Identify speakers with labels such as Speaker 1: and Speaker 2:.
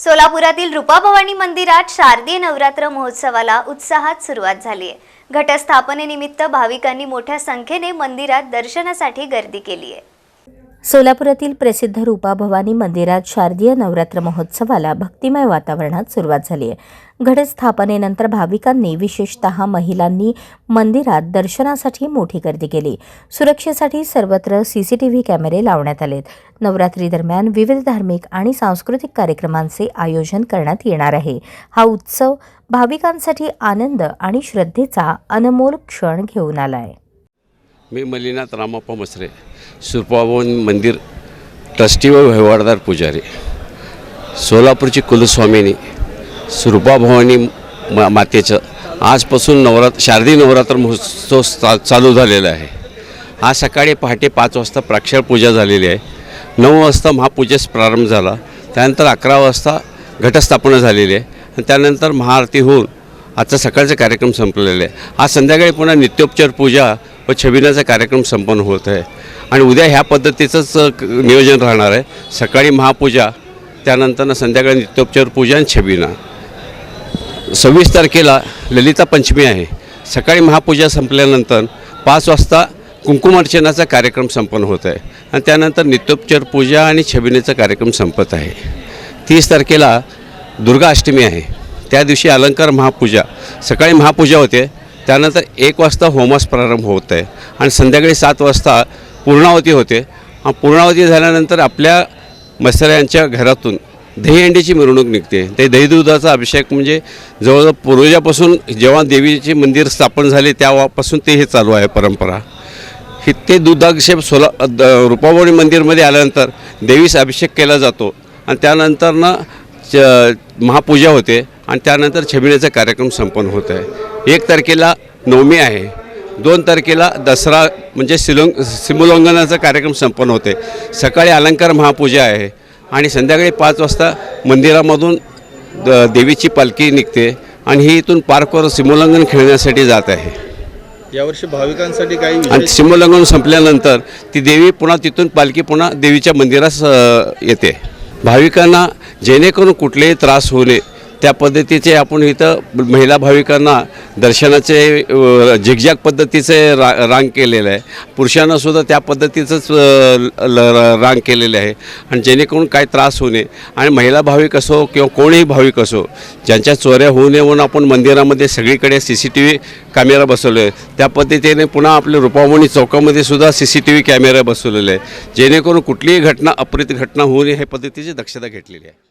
Speaker 1: सोलापुरातील रुपाभवानी मंदिरात शारदीय नवरात्र महोत्सवाला उत्साहात सुरुवात झाली आहे. घटस्थापनेनिमित्त भाविकांनी मोठ्या संख्येने मंदिरात दर्शनासाठी गर्दी केली आहे.
Speaker 2: सोलापुरातील प्रसिद्ध रूपा भवानी मंदिरात शारदीय नवरात्र महोत्सवाला भक्तिमय वातावरणात सुरुवात झाली आहे. घटस्थापनेनंतर भाविकांनी विशेषतः महिलांनी मंदिरात दर्शनासाठी मोठी गर्दी केली. सुरक्षेसाठी सर्वत्र सीसीटीव्ही कॅमेरे लावण्यात आलेत. नवरात्री दरम्यान विविध धार्मिक आणि सांस्कृतिक कार्यक्रमांचे आयोजन करण्यात येणार आहे. हा उत्सव भाविकांसाठी आनंद आणि श्रद्धेचा अनमोल क्षण घेऊन आला आहे
Speaker 3: मी मल्लीनाथ रामाप्पा मसरे सुरपावन मंदिर ट्रस्टी व व्यवहारदार पुजारी सोलापूरची कुलस्वामिनी सुरपाभवानी मा मातेचं. आजपासून नवरात्र शारदी नवरात्र महोत्सव चा चालू झालेला आहे. आज सकाळी पहाटे पाच वाजता प्राक्षर पूजा झालेली आहे. नऊ वाजता महापूजेस प्रारंभ झाला. त्यानंतर अकरा वाजता घटस्थापना झालेली आहे. आणि त्यानंतर महाआरती होऊन आजचा सकाळचा कार्यक्रम संपलेला आहे. आज संध्याकाळी पुन्हा नित्योपचार पूजा व छबिनाचा कार्यक्रम संपन्न होत आहे. आणि उद्या ह्या पद्धतीचंच नियोजन राहणार आहे. सकाळी महापूजा त्यानंतर संध्याकाळी नित्योपचार पूजा आणि छबिना. सव्वीस तारखेला ललिता पंचमी आहे. सकाळी महापूजा संपल्यानंतर पाच वाजता कुंकुमार्चनाचा कार्यक्रम संपन्न होत आहे. आणि त्यानंतर नित्योपचार पूजा आणि छबिनेचा कार्यक्रम संपत आहे. तीस तारखेला दुर्गा अष्टमी आहे. त्या दिवशी अलंकार महापूजा. सकाळी महापूजा होते. त्यानंतर एक वाजता होमास प्रारंभ होत आहे आणि संध्याकाळी सात वाजता पूर्णावती होते. पूर्णावती झाल्यानंतर आपल्या मत्सऱ्यांच्या घरातून दहीहंडीची मिरवणूक निघते. ते दही दुधाचा अभिषेक म्हणजे जवळजवळ पूर्वजापासून जेव्हा देवीचे मंदिर स्थापन झाले तेव्हापासून ते हे चालू आहे परंपरा. हे ते दुधाभिषेक सोला द रुपावणी मंदिरमध्ये आल्यानंतर देवीस अभिषेक केला जातो. आणि त्यानंतर ना च महापूजा होते. आणि त्यानंतर छबिण्याचा कार्यक्रम संपन्न होत आहे. एक तारखेला नवमी आहे. दोन तारखेला दसरा म्हणजे सिलोंग सिमोल्लंघनाचा कार्यक्रम संपन्न होते. सकाळी अलंकार महापूजा आहे आणि संध्याकाळी पाच वाजता मंदिरामधून द देवीची पालखी निघते आणि ही इथून पार्कवर सिमोल्लंघन खेळण्यासाठी जात आहे.
Speaker 4: यावर्षी भाविकांसाठी काही
Speaker 3: आणि सिमोल्लंघन संपल्यानंतर ती देवी पुन्हा तिथून पालखी पुन्हा देवीच्या मंदिरास येते. भाविकांना जेणेकरून कुठलेही त्रास होऊ नये त्या पद्धतीचे आपण इथं महिला भाविकांना दर्शनाचे झिगझॅग झिकझॅक पद्धतीचे रा रांग केलेलं आहे. पुरुषांनासुद्धा त्या पद्धतीचंच ल- र- रांग केलेले आहे. आणि जेणेकरून काय त्रास होऊ नये. आणि महिला भाविक असो किंवा कोणीही भाविक असो ज्यांच्या चोऱ्या होऊ नये म्हणून आपण मंदिरामध्ये सगळीकडे C C T V camera बसवले आहे त्या पद्धतीने पुन्हा आपल्या रुपामणी चौकामध्ये सुद्धा C C T V camera बसवलेले आहे जेणेकरून कुठलीही घटना अप्रित घटना होऊ नये ह्या पद्धतीची दक्षता घेतलेली आहे.